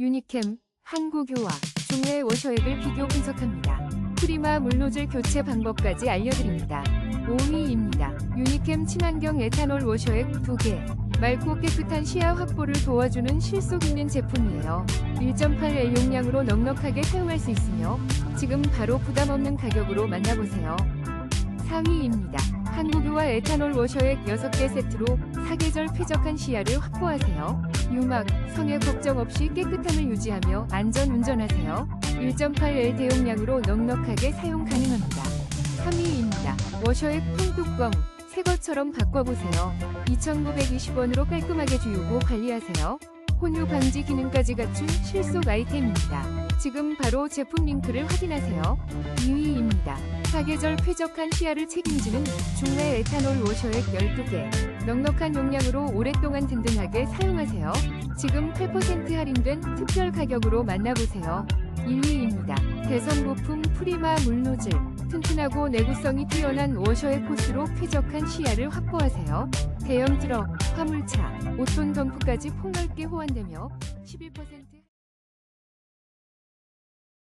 유니캠, 한국유와 중외 워셔액을 비교 분석합니다. 프리마 물노즐 교체 방법까지 알려드립니다. 5위입니다. 유니캠 친환경 에탄올 워셔액 2개. 맑고 깨끗한 시야 확보를 도와주는 실속 있는 제품이에요. 1.8L 용량으로 넉넉하게 사용할 수 있으며 지금 바로 부담 없는 가격으로 만나보세요. 4위입니다. 한국유와 에탄올 워셔액 6개 세트로 사계절 쾌적한 시야를 확보하세요. 유막, 성에 걱정 없이 깨끗함을 유지하며 안전 운전하세요. 1.8L 대용량으로 넉넉하게 사용 가능합니다. 3위입니다. 워셔액 통뚜껑, 새 것처럼 바꿔보세요. 2,920원으로 깔끔하게 주우고 관리하세요. 혼유 방지 기능까지 갖춘 실속 아이템입니다. 지금 바로 제품 링크를 확인하세요. 2위입니다. 사계절 쾌적한 시야를 책임지는 중외 에탄올 워셔액 12개. 넉넉한 용량으로 오랫동안 든든하게 사용하세요. 지금 8% 할인된 특별 가격으로 만나보세요. 1위입니다. 대선 부품 프리마 물노즐. 튼튼하고 내구성이 뛰어난 워셔의 코스로 쾌적한 시야를 확보하세요. 대형 트럭, 화물차, 5톤 덤프까지 폭넓게 호환되며 11%